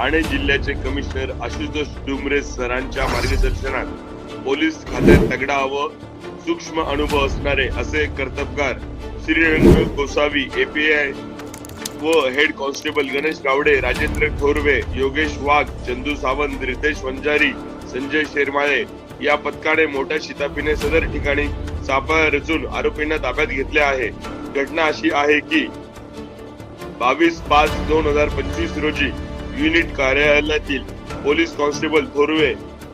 ठाणे जिल्ह्याचे कमिशनर आशुतोष डुमरे सरांच्या मार्गदर्शनात पोलीस खात्यात तगडा व सूक्ष्म अनुभव असणारे असे कर्तबगार श्रीरंग गोसावी एपीआय व हेड कॉन्स्टेबल गणेश गावडे राजेंद्र ठोरवे योगेश वाघ चंदू सावंत रितेश वंजारी संजय शेरमाळे या पथकाने मोठ्या शिताफीने सदर ठिकाणी सापळा रचून आरोपींना ताब्यात घेतले आहे. घटना अशी आहे की बावीस पाच दोन हजार पंचवीस रोजी युनिट कार्यालयातील पोलीस कॉन्स्टेबल थोरवे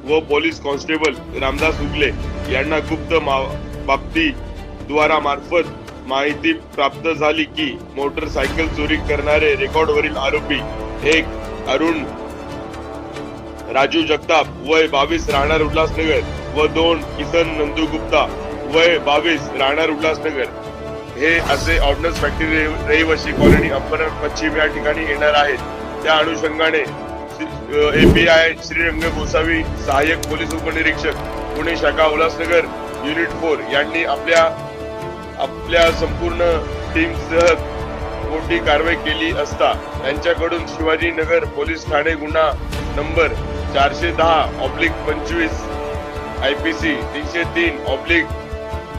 व पोलीस कॉन्स्टेबल रामदास उगले यांना गुप्त बाबती द्वारा मार्फत माहिती प्राप्त झाली की मोटरसायकल चोरी करणारे रेकॉर्ड वरील आरोपी एक अरुण राजू जगताप वय बावीस राहणार उल्हासनगर व दोन किसन नंदू गुप्ता वय बावीस राहणार उल्हासनगर. हे असे ऑर्डनन्स फॅक्टरी रहिवासी कॉलनी अंबरनाथ पश्चिम या ठिकाणी येणार आहेत. त्या अनुषंगाने एपीआय श्रीरंग गोसावी सहाय्यक पोलीस उपनिरीक्षक पुणे शाखा उल्हासनगर युनिट फोर यांनी आपल्या आपल्या संपूर्ण टीम सह मोठी कारवाई केली असता त्यांच्याकडून शिवाजीनगर पोलीस ठाणे गुन्हा नंबर चारशे दहा ऑब्लिक पंचवीस आय पी सी तीनशे तीन ऑब्लिक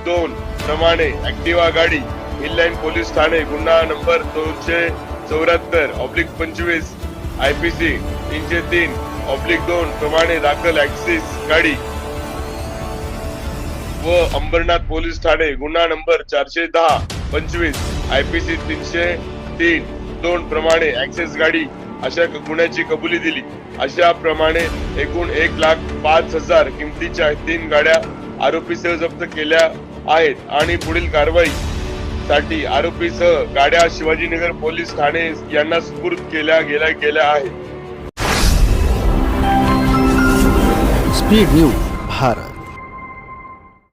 दोन प्रमाणे ऍक्टिवा गाडी हिललाईन पोलीस ठाणे गुन्हा नंबर दोनशे चौऱ्याहत्तर ऑब्लिक पंचवीस आय पी सी तीनशे तीन ऑब्लिक दोन प्रमाणे दाखल ऍक्सिस गाडी. व अंबरनाथ पोलीस ठाणे गुन्हा नंबर चारशे दहा पंचवीस आय पी सी तीनशे तीन दोन प्रमाणे ऍक्सेस गाडी. अशा गुन्ह्याची कबुली दिली. अशा प्रमाणे एकूण एक लाख पाच हजार किमतीच्या तीन गाड्या आरोपीसह जप्त केल्या आहेत आणि पुढील कारवाई साठी आरोपीसह गाड्या शिवाजीनगर पोलीस ठाणे यांना सुपूर्द केल्या गेल्या गेल्या आहेत. Speed news Bharat.